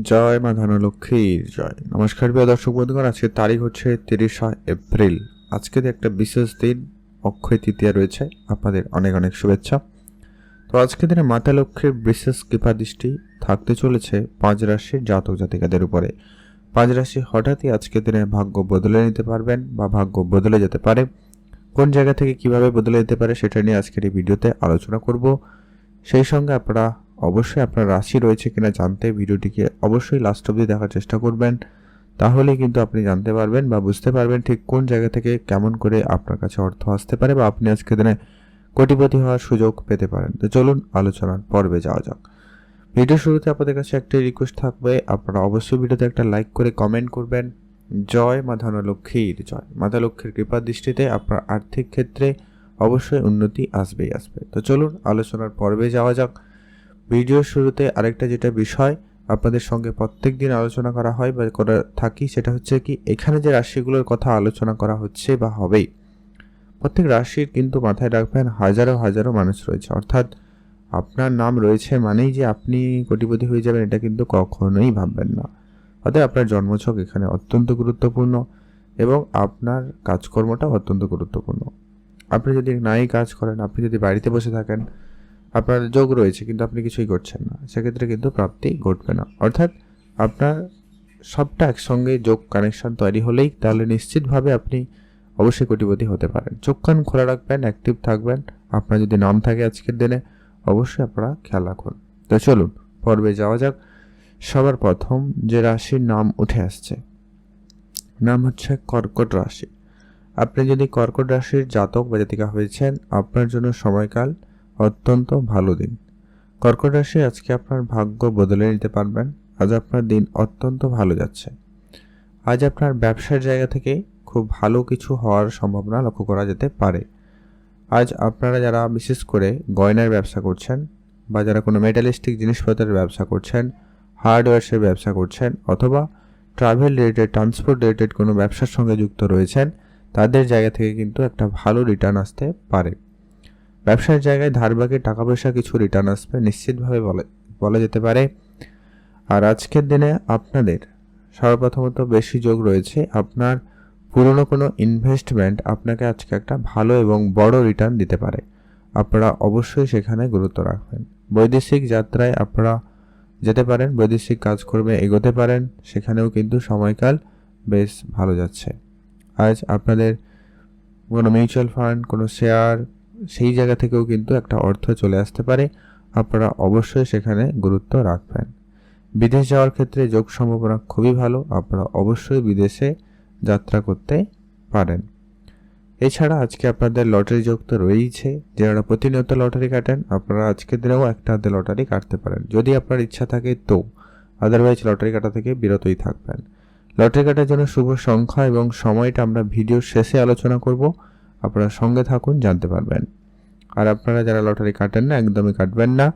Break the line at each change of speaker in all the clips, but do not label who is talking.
জয় মা ধনলক্ষ্মীর জয়। নমস্কার প্রিয় দর্শক বন্ধুগণ আজকে তারিখ হচ্ছে তিরিশা এপ্রিল। আজকে একটা বিশেষ দিন, অক্ষয় তৃতীয়া রয়েছে। আপনাদের অনেক অনেক শুভেচ্ছা। তো আজকে দিনে মাতা লক্ষ্মীর বিশেষ কৃপা দৃষ্টি থাকতে চলেছে পাঁচ রাশির জাতক জাতিকাদের উপরে। পাঁচ রাশি হঠাৎই আজকে দিনে ভাগ্য বদলে নিতে পারবেন বা ভাগ্য বদলে যেতে পারে। কোন জায়গা থেকে কীভাবে বদলে যেতে পারে সেটা নিয়ে আজকের এই ভিডিওতে আলোচনা করব। সেই সঙ্গে আপনারা অবশ্যই আপনার রাশি রয়েছে কিনা জানতে ভিডিওটিকে অবশ্যই লাস্ট অবধি দেখার চেষ্টা করবেন। তাহলে কিন্তু আপনি জানতে পারবেন বা বুঝতে পারবেন ঠিক কোন জায়গা থেকে কেমন করে আপনার কাছে অর্থ আসতে পারে বা আপনি আজকে দিনে কোটিপতি হওয়ার সুযোগ পেতে পারেন। তো চলুন আলোচনার পর্বে যাওয়া যাক। ভিডিও শুরুতে আপনাদের কাছে একটাই রিকোয়েস্ট থাকবে। আপনারা অবশ্যই ভিডিওতে একটা লাইক করে কমেন্ট করবেন। জয় মা ধনলক্ষ্মীর জয়। মাতা লক্ষ্মীর কৃপা দৃষ্টিতে আপনার আর্থিক ক্ষেত্রে অবশ্যই উন্নতি আসবেই আসবে। তো চলুন আলোচনার পর্বে যাওয়া যাক। ভিডিওর শুরুতে আরেকটা যেটা বিষয় আপনাদের সঙ্গে প্রত্যেক দিন আলোচনা করা হয় বা করা থাকি, সেটা হচ্ছে কি, এখানে যে রাশিগুলোর কথা আলোচনা করা হচ্ছে বা হবেই, প্রত্যেক রাশির কিন্তু মাথায় রাখবেন হাজারো হাজারো মানুষ রয়েছে। অর্থাৎ আপনার নাম রয়েছে মানেই যে আপনি কোটিপতি হয়ে যাবেন, এটা কিন্তু কখনোই ভাববেন না। অতএব আপনার জন্মছক এখানে অত্যন্ত গুরুত্বপূর্ণ এবং আপনার কাজকর্মটাও অত্যন্ত গুরুত্বপূর্ণ। আপনি যদি নাই কাজ করেন, আপনি যদি বাড়িতে বসে থাকেন আপনার যোগ রয়েছে, কিন্তু আপনি কিছুই করছেন না। সেক্ষেত্রে কিন্তু প্রাপ্তি ঘটবে না। অর্থাৎ আপনার সবটা একসঙ্গে যোগ কানেকশন তৈরি হলেই তাহলে নিশ্চিতভাবে আপনি অবশ্যই কোটিপতি হতে পারেন। চোখ কান খোলা রাখবেন অ্যাক্টিভ থাকবেন। আপনার যদি নাম থাকে আজকের দিনে, অবশ্যই আপনারা খেয়াল রাখুন। তো চলুন, পর্বে যাওয়া যাক। সবার প্রথম যে রাশির নাম উঠে আসছে, নাম হচ্ছে কর্কট রাশি। আপনি যদি কর্কট রাশির জাতক বা জাতিকা হয়েছেন, আপনার জন্য সময়কাল অত্যন্ত ভালো দিন। কর্কট রাশি আজকে আপনার ভাগ্য বদলে নিতে পারবেন। আজ আপনার দিন অত্যন্ত ভালো যাচ্ছে। আজ আপনার ব্যবসার জায়গা থেকে খুব ভালো কিছু হওয়ার সম্ভাবনা লক্ষ্য করা যেতে পারে। আজ আপনারা যারা বিশেষ করে গয়নার ব্যবসা করছেন বা যারা কোনো মেটালিস্টিক জিনিসপত্রের ব্যবসা করছেন, হার্ডওয়্যার্সের ব্যবসা করছেন অথবা ট্রাভেল রিলেটেড, ট্রান্সপোর্ট রিলেটেড কোনো ব্যবসার সঙ্গে যুক্ত রয়েছেন, তাদের জায়গা থেকে কিন্তু একটা ভালো রিটার্ন আসতে পারে। ব্যবসার জায়গায় ধারবাকি টাকা পয়সা কিছু রিটার্ন আসবে, নিশ্চিতভাবে বলে, বলা যেতে পারে। আর আজকের দিনে আপনাদের সর্বপ্রথমত বেশি যোগ রয়েছে আপনার পুরনো কোনো ইনভেস্টমেন্ট আপনাকে আজকে একটা ভালো এবং বড় রিটার্ন দিতে পারে। আপনারা অবশ্যই সেখানে গুরুত্ব রাখবেন। বৈদেশিক যাত্রায় আপনারা যেতে পারেন, বৈদেশিক কাজকর্মে এগোতে পারেন, সেখানেও কিন্তু সময়কাল বেশ ভালো যাচ্ছে। আজ আপনাদের কোনো মিউচুয়াল ফান্ড কোনো শেয়ার সেই জায়গা থেকেও কিন্তু একটা অর্থ চলে আসতে পারে। আপনারা অবশ্যই সেখানে গুরুত্ব রাখবেন। বিদেশ যাওয়ার ক্ষেত্রে যোগ সম্ভাবনা খুবই ভালো। আপনারা অবশ্যই বিদেশে যাত্রা করতে পারেন। এছাড়া আজকে আপনাদের লটারি যোগ তো রয়েইছে। যারা প্রতিনিয়ত লটারি কাটেন, আপনারা আজকের দিনেও একটা হাতে লটারি কাটতে পারেন। যদি আপনার ইচ্ছা থাকে তো। আদারওয়াইজ লটারি কাটা থেকে বিরতই থাকবেন। লটারি কাটার জন্য শুভ সংখ্যা এবং সময়টা আমরা ভিডিওর শেষে আলোচনা করব। আপনারা সঙ্গে থাকুন, জানতে পারবেন। আর আপনারা যারা লটারি কাটেন না, একদমই কাটবেন না।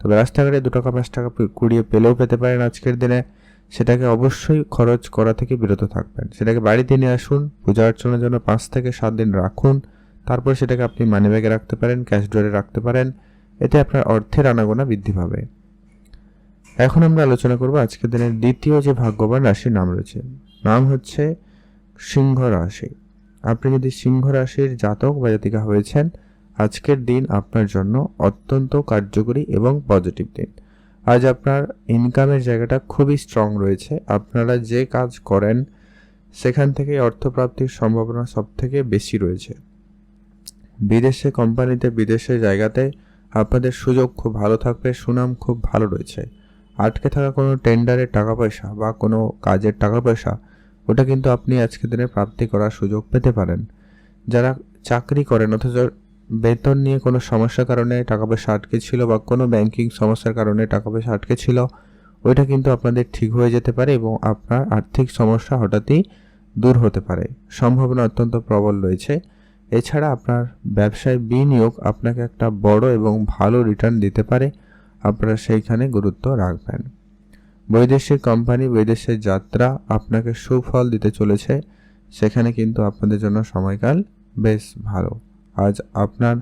তবে রাস্তাঘাটে দু টাকা পাঁচ টাকা কুড়িয়ে পেলেও পেতে পারেন আজকের দিনে। সেটাকে অবশ্যই খরচ করা থেকে বিরত থাকবেন। সেটাকে বাড়িতে নিয়ে আসুন, পূজা অর্চনার জন্য পাঁচ থেকে সাত দিন রাখুন। তারপর সেটাকে আপনি মানিব্যাগে রাখতে পারেন ক্যাশ ডোরে রাখতে পারেন। এতে আপনার অর্থের আনাগোনা বৃদ্ধি পাবে। এখন আমরা আলোচনা করব আজকের দিনের দ্বিতীয় যে ভাগ্যবান রাশির নাম রয়েছে। নাম হচ্ছে সিংহ রাশি। আপনি যদি সিংহ রাশির জাতক বা জাতিকা হয়েছেন, আজকের দিন আপনার জন্য অত্যন্ত কার্যকরী এবং পজিটিভ দিন। আজ আপনার ইনকামের জায়গাটা খুবই স্ট্রং রয়েছে। আপনারা যে কাজ করেন, সেখান থেকে অর্থপ্রাপ্তির সম্ভাবনা সব থেকে বেশি রয়েছে। বিদেশে, কোম্পানিতে, বিদেশের জায়গাতে আপনাদের সুযোগ খুব ভালো থাকবে, সুনাম খুব ভালো রয়েছে। আটকে থাকা কোনো টেন্ডারের টাকা পয়সা বা কোনো কাজের টাকা পয়সা ওটা কিন্তু আপনি আজকের দিনে প্রাপ্তি করার সুযোগ পেতে পারেন। যারা চাকরি করেন অথচ বেতন নিয়ে কোনো সমস্যার কারণে টাকা পয়সা আটকে ছিল বা কোনো ব্যাংকিং সমস্যার কারণে টাকা পয়সা আটকে ছিল, ওইটা কিন্তু আপনাদের ঠিক হয়ে যেতে পারে এবং আপনার আর্থিক সমস্যা হঠাৎই দূর হতে পারে। সম্ভাবনা অত্যন্ত প্রবল রয়েছে। এছাড়া আপনার ব্যবসায় বিনিয়োগ আপনাকে একটা বড় এবং ভালো রিটার্ন দিতে পারে। আপনারা সেইখানে গুরুত্ব রাখবেন। বৈদেশিক কোম্পানি, বৈদেশিক যাত্রা আপনাকে সুফল দিতে চলেছে। সেখানে কিন্তু আপনাদের জন্য সময়কাল বেশ ভালো। আজ আপনার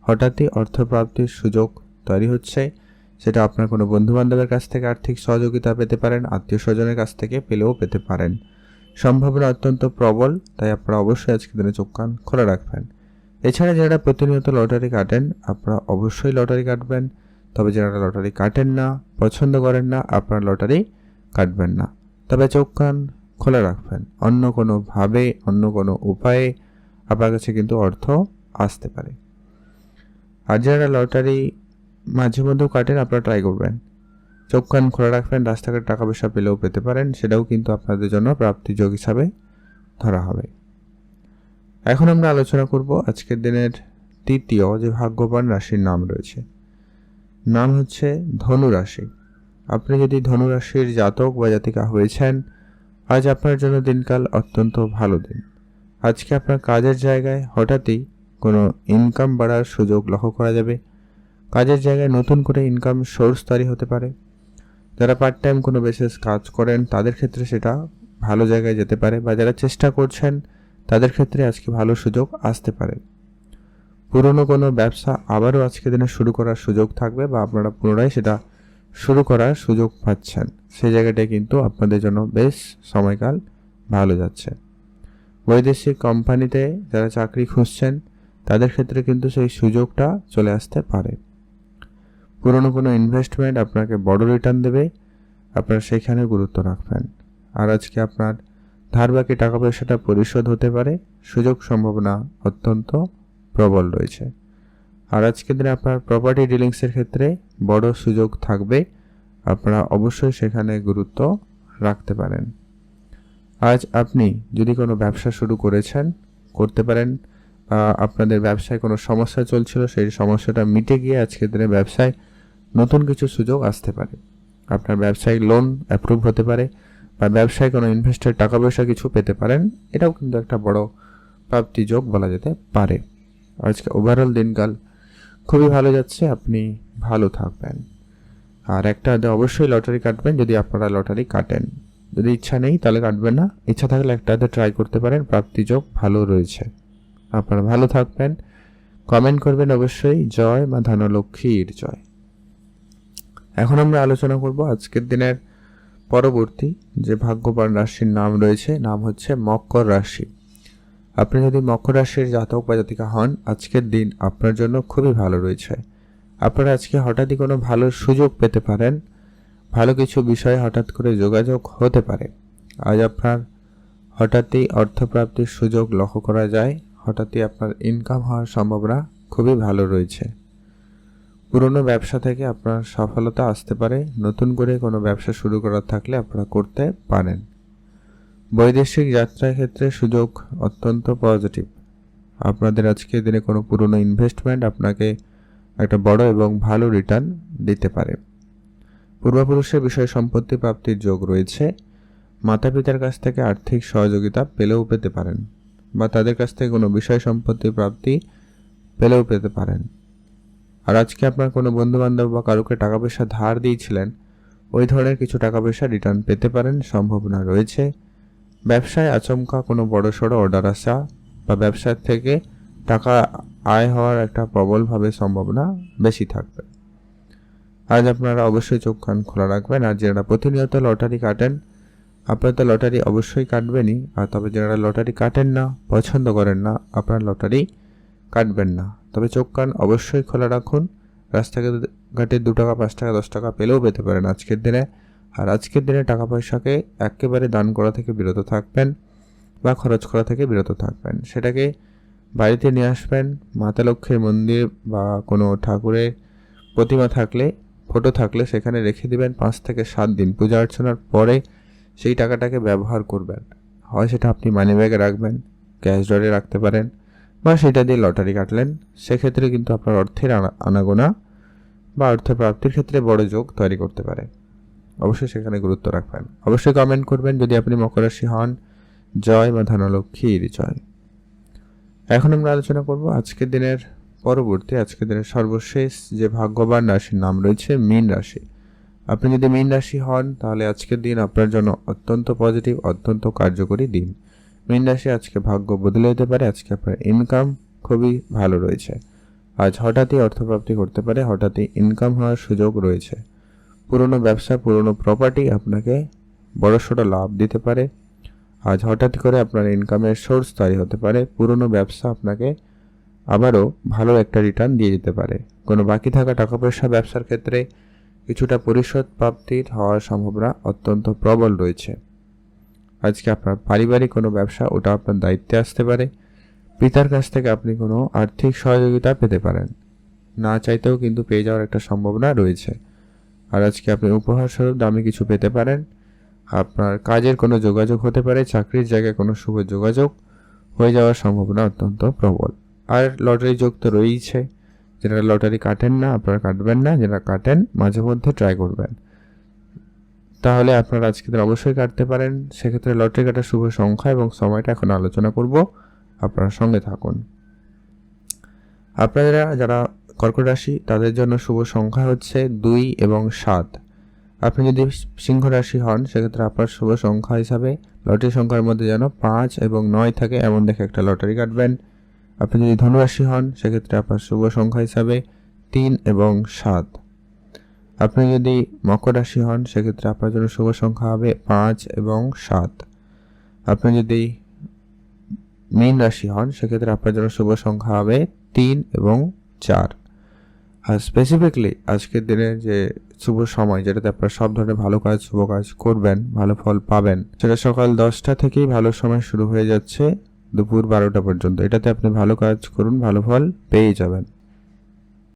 হঠাৎই অর্থপ্রাপ্তির সুযোগ তৈরি হচ্ছে। সেটা আপনার কোনো বন্ধু বান্ধবের কাছ থেকে আর্থিক সহযোগিতা পেতে পারেন আত্মীয় স্বজনের কাছ থেকে পেলেও পেতে পারেন। সম্ভাবনা অত্যন্ত প্রবল, তাই আপনারা অবশ্যই আজকে দিনে চোখ কান খোলা রাখবেন। এছাড়া যারা প্রতিনিয়ত লটারি কাটেন, আপনারা অবশ্যই লটারি কাটবেন। তবে যারা লটারি কাটেন না, পছন্দ করেন না, আপনারা লটারি কাটবেন না। তবে চোখ কান খোলা রাখবেন। অন্য কোনোভাবে অন্য কোনো উপায়ে আপনার কাছে কিন্তু অর্থ আসতে পারে। আর যারা লটারি মাঝে মধ্যেও কাটেন, আপনারা ট্রাই করবেন। চোখ কান খোলা রাখবেন, রাস্তাঘাটে টাকা পয়সা পেলেও পেতে পারেন, সেটাও কিন্তু আপনাদের জন্য প্রাপ্তিযোগ হিসাবে ধরা হবে। এখন আমরা আলোচনা করব আজকের দিনের তৃতীয় যে ভাগ্যবান রাশির নাম রয়েছে। নাম হচ্ছে ধনুরাশি। আপনি যদি ধনুরাশির জাতক বা জাতিকা হয়েছেন, আজ আপনার জন্য দিনকাল অত্যন্ত ভালো দিন। আজকে আপনার কাজের জায়গায় হঠাৎই কোনো ইনকাম বাড়ার সুযোগ লক্ষ্য করা যাবে। কাজের জায়গায় নতুন করে ইনকাম সোর্স তৈরি হতে পারে। যারা পার্ট টাইম কোনো বেসিস কাজ করেন, তাদের ক্ষেত্রে সেটা ভালো জায়গায় যেতে পারে বা যারা চেষ্টা করছেন, তাদের ক্ষেত্রে আজকে ভালো সুযোগ আসতে পারে। পুরনো কোনো ব্যবসা আবারও আজকে দিনে শুরু করার সুযোগ থাকবে বা আপনারা পুনরায় সেটা শুরু করার সুযোগ পাচ্ছেন। সেই জায়গাটায় কিন্তু আপনাদের জন্য বেশ সময়কাল ভালো যাচ্ছে। বৈদেশিক কোম্পানিতে যারা চাকরি খুঁজছেন, তাদের ক্ষেত্রে কিন্তু সেই সুযোগটা চলে আসতে পারে। পুরনো কোনো ইনভেস্টমেন্ট আপনাকে বড় রিটার্ন দেবে, আপনারা সেখানে গুরুত্ব রাখবেন। আর আজকে আপনার ধার বাকি টাকা পয়সাটা পরিশোধ হতে পারে, সুযোগ সম্ভাবনা অত্যন্ত প্রবল রয়েছে। আর আজকের দিনে আপনার প্রপার্টি ডিলিংসের ক্ষেত্রে বড় সুযোগ থাকবে। আপনারা অবশ্যই সেখানে গুরুত্ব রাখতে পারেন। আজ আপনি যদি কোনো ব্যবসা শুরু করেছেন, করতে পারেন আপনাদের ব্যবসায় কোনো সমস্যা চলছিল, সেই সমস্যাটা মিটে গিয়ে আজকের দিনে ব্যবসায় নতুন কিছু সুযোগ আসতে পারে। আপনার ব্যবসায়িক লোন অ্যাপ্রুভ হতে পারে, বা ব্যবসায় কোনো ইনভেস্টের টাকা পয়সা কিছু পেতে পারেন, এটাও কিন্তু একটা বড় প্রাপ্তি যোগ বলা যেতে পারে। আজকে ওভারঅল দিনকাল খুবই ভালো যাচ্ছে, আপনি ভালো থাকবেন। আর একটা অবশ্যই লটারি কাটবেন যদি আপনারা লটারি কাটেন। যদি ইচ্ছা নেই তাহলে কাটবেন না, ইচ্ছা থাকলে একটা ট্রাই করতে পারেন প্রাপ্তি যোগ ভালো রয়েছে। আপনারা ভালো থাকবেন কমেন্ট করবেন অবশ্যই, জয় মা ধনলক্ষ্মীর জয়। এখন আমরা আলোচনা করব আজকের দিনের পরবর্তী যে ভাগ্যবান রাশির নাম রয়েছে, নাম হচ্ছে মকর রাশি। আপনি যদি মকর রাশির জাতক বা জাতিকা হন, আজকের দিন আপনার জন্য খুবই ভালো রয়েছে। আপনারা আজকে হঠাৎই কোনো ভালো সুযোগ পেতে পারেন। ভালো কিছু বিষয়ে হঠাৎ করে যোগাযোগ হতে পারে। আজ আপনার হঠাৎই অর্থপ্রাপ্তির সুযোগ লক্ষ্য করা যায়। হঠাৎই আপনার ইনকাম হওয়ার সম্ভাবনা খুবই ভালো রয়েছে। পুরনো ব্যবসা থেকে আপনার সফলতা আসতে পারে। নতুন করে কোনো ব্যবসা শুরু করার থাকলে আপনারা করতে পারেন। বৈদেশিক যাত্রার ক্ষেত্রে সুযোগ অত্যন্ত পজিটিভ আপনাদের আজকে দিনে কোনো পুরনো ইনভেস্টমেন্ট আপনাকে একটা বড় এবং ভালো রিটার্ন দিতে পারে। পূর্বপুরুষের বিষয় সম্পত্তি প্রাপ্তির যোগ রয়েছে। মাতা পিতার কাছ থেকে আর্থিক সহযোগিতা পেলেও পেতে পারেন বা তাদের কাছ থেকে কোনো বিষয় সম্পত্তি প্রাপ্তি পেলেও পেতে পারেন। আর আজকে আপনার কোনো বন্ধুবান্ধব বা কারোকে টাকা পয়সা ধার দিয়েছিলেন, ওই ধরনের কিছু টাকা পয়সা রিটার্ন পেতে পারেন, সম্ভাবনা রয়েছে। ব্যবসায় আচমকা কোনো বড় সড়ো অর্ডার আসা বা ব্যবসার থেকে টাকা আয় হওয়ার একটা প্রবলভাবে সম্ভাবনা বেশি থাকবে। আজ আপনারা অবশ্যই চোখ কান খোলা রাখবেন আর যারা প্রতিনিয়ত লটারি কাটেন, আপনারা তো লটারি অবশ্যই কাটবেনই, আর তবে যারা লটারি কাটেন না, পছন্দ করেন না, আপনারা লটারি কাটবেন না। তবে চোখ কান অবশ্যই খোলা রাখুন। রাস্তাঘাটে দু টাকা, পাঁচ টাকা, দশ টাকা পেলেও পেতে পারেন আজকের দিনে। আর আজকের দিনে টাকা পয়সাকে একেবারে দান করা থেকে বিরত থাকবেন বা খরচ করা থেকে বিরত থাকবেন। সেটাকে বাড়িতে নিয়ে আসবেন, মাতা লক্ষ্মীর মন্দির বা কোনো ঠাকুরের প্রতিমা থাকলে, ফটো থাকলে সেখানে রেখে দিবেন পাঁচ থেকে সাত দিন। পূজা অর্চনার পরে সেই টাকাটাকে ব্যবহার করবেন। হয় সেটা আপনি মানি ব্যাগে রাখবেন ক্যাশ ড্রয়ে রাখতে পারেন বা সেটা দিয়ে লটারি কাটলেন। সেক্ষেত্রে কিন্তু আপনার অর্থের আনাগোনা বা অর্থ প্রাপ্তির ক্ষেত্রে বড় যোগ তৈরি করতে পারে। অবশ্যই সেখানে গুরুত্ব রাখবেন। অবশ্যই কমেন্ট করবেন যদি আপনি মকর রাশি হন। জয় বা ধনলক্ষ্মীর জয়। এখন আমরা আলোচনা করব আজকের দিনের পরবর্তী, আজকের দিনের সর্বশেষ যে ভাগ্যবান রাশির নাম রয়েছে মীন রাশি। আপনি যদি মীন রাশি হন, তাহলে আজকের দিন আপনার জন্য অত্যন্ত পজিটিভ অত্যন্ত কার্যকরী দিন। মীন রাশি আজকে ভাগ্য বদলে যেতে পারে, আজকে আপনার ইনকাম খুবই ভালো রয়েছে। আজ হঠাৎই অর্থপ্রাপ্তি করতে পারে, হঠাৎই ইনকাম হওয়ার সুযোগ রয়েছে। পুরনো ব্যবসা, পুরনো প্রপার্টি আপনাকে বড়সড় লাভ দিতে পারে। আজ হঠাৎ করে আপনার ইনকামের সোর্স তৈরি হতে পারে। পুরনো ব্যবসা আপনাকে আবারও ভালো একটা রিটার্ন দিয়ে যেতে পারে। কোনো বাকি থাকা টাকা পয়সা ব্যবসার ক্ষেত্রে কিছুটা পরিশোধ প্রাপ্তির হওয়ার সম্ভাবনা অত্যন্ত প্রবল রয়েছে। আজকে আপনার পারিবারিক কোনো ব্যবসা, ওটা আপনার দায়িত্বে আসতে পারে। পিতার কাছ থেকে আপনি কোনো আর্থিক সহযোগিতা পেতে পারেন। না চাইতেও কিন্তু পেয়ে যাওয়ার একটা সম্ভাবনা রয়েছে। আর আজকে আপনি উপহার স্বরূপ দামি কিছু পেতে পারেন। আপনার কাজের কোনো যোগাযোগ হতে পারে, চাকরির জায়গায় কোনো শুভ যোগাযোগ হয়ে যাওয়ার সম্ভাবনা অত্যন্ত প্রবল। আর লটারি যোগ তো রয়েইছে। যারা লটারি কাটেন না, আপনারা কাটবেন না, যারা কাটেন, মাঝে মধ্যে ট্রাই করবেন। তাহলে আপনারা আজকে অবশ্যই কাটতে পারেন। সেক্ষেত্রে লটারি কাটার শুভ সংখ্যা এবং সময়টা এখন আলোচনা করব। আপনারা সঙ্গে থাকুন। আপনারা যারা কর্কট রাশি, তাদের জন্য শুভ সংখ্যা হচ্ছে দুই এবং সাত। আপনি যদি সিংহ রাশি হন, সেক্ষেত্রে আপনার শুভ সংখ্যা হিসাবে লটারি সংখ্যার মধ্যে যেন পাঁচ এবং নয় থাকে, এমন দেখে একটা লটারি কাটবেন। আপনি যদি ধনুরাশি হন, সেক্ষেত্রে আপনার শুভ সংখ্যা হিসাবে তিন এবং সাত। আপনি যদি মকর রাশি হন, সেক্ষেত্রে আপনার জন্য শুভ সংখ্যা হবে পাঁচ এবং সাত। আপনি যদি মীন রাশি হন, সেক্ষেত্রে আপনার জন্য শুভ সংখ্যা হবে তিন এবং চার। আর স্পেসিফিকলি আজকের দিনে যে শুভ সময়, যেটাতে আপনারা সব ধরনের ভালো কাজ, শুভ কাজ করবেন, ভালো ফল পাবেন, সেটা সকাল দশটা থেকেই ভালো সময় শুরু হয়ে যাচ্ছে দুপুর বারোটা পর্যন্ত। এটাতে আপনি ভালো কাজ করুন, ভালো ফল পেয়ে যাবেন।